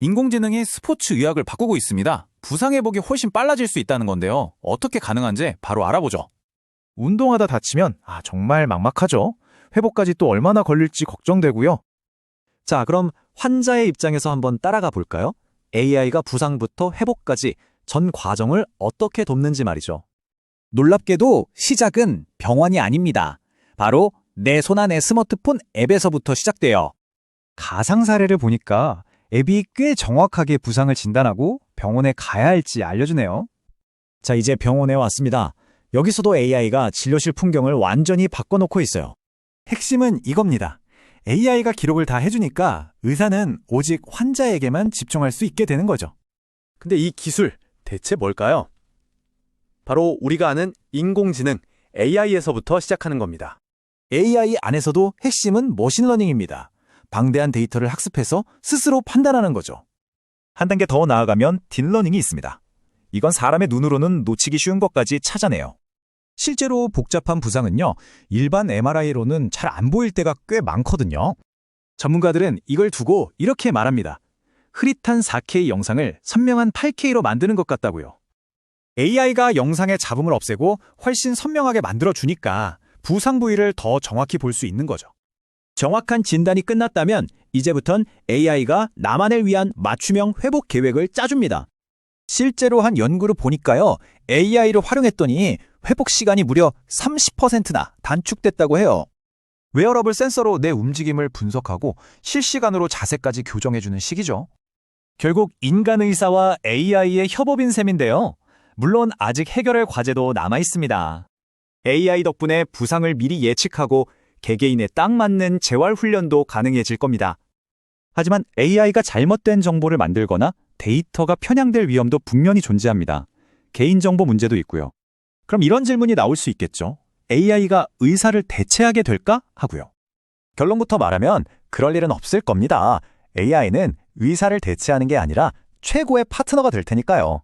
인공지능이 스포츠 의학을 바꾸고 있습니다. 부상 회복이 훨씬 빨라질 수 있다는 건데요. 어떻게 가능한지 바로 알아보죠. 운동하다 다치면 아 정말 막막하죠. 회복까지 또 얼마나 걸릴지 걱정되고요. 자, 그럼 환자의 입장에서 한번 따라가 볼까요? AI가 부상부터 회복까지 전 과정을 어떻게 돕는지 말이죠. 놀랍게도 시작은 병원이 아닙니다. 바로 내 손안의 스마트폰 앱에서부터 시작돼요. 가상 사례를 보니까 앱이 꽤 정확하게 부상을 진단하고 병원에 가야 할지 알려주네요. 자, 이제 병원에 왔습니다. 여기서도 AI가 진료실 풍경을 완전히 바꿔놓고 있어요. 핵심은 이겁니다. AI가 기록을 다 해주니까 의사는 오직 환자에게만 집중할 수 있게 되는 거죠. 근데 이 기술 대체 뭘까요? 바로 우리가 아는 인공지능 AI에서부터 시작하는 겁니다. AI 안에서도 핵심은 머신러닝입니다. 방대한 데이터를 학습해서 스스로 판단하는 거죠. 한 단계 더 나아가면 딥러닝이 있습니다. 이건 사람의 눈으로는 놓치기 쉬운 것까지 찾아내요. 실제로 복잡한 부상은요, 일반 MRI로는 잘 안 보일 때가 꽤 많거든요. 전문가들은 이걸 두고 이렇게 말합니다. 흐릿한 4K 영상을 선명한 8K로 만드는 것 같다고요. AI가 영상의 잡음을 없애고 훨씬 선명하게 만들어주니까 부상 부위를 더 정확히 볼 수 있는 거죠. 정확한 진단이 끝났다면 이제부턴 AI가 나만을 위한 맞춤형 회복 계획을 짜줍니다. 실제로 한 연구를 보니까요. AI를 활용했더니 회복 시간이 무려 30%나 단축됐다고 해요. 웨어러블 센서로 내 움직임을 분석하고 실시간으로 자세까지 교정해주는 시기죠. 결국 인간 의사와 AI의 협업인 셈인데요. 물론 아직 해결할 과제도 남아 있습니다. AI 덕분에 부상을 미리 예측하고 개개인에 딱 맞는 재활 훈련도 가능해질 겁니다. 하지만 AI가 잘못된 정보를 만들거나 데이터가 편향될 위험도 분명히 존재합니다. 개인정보 문제도 있고요. 그럼 이런 질문이 나올 수 있겠죠. AI가 의사를 대체하게 될까? 하고요. 결론부터 말하면 그럴 일은 없을 겁니다. AI는 의사를 대체하는 게 아니라 최고의 파트너가 될 테니까요.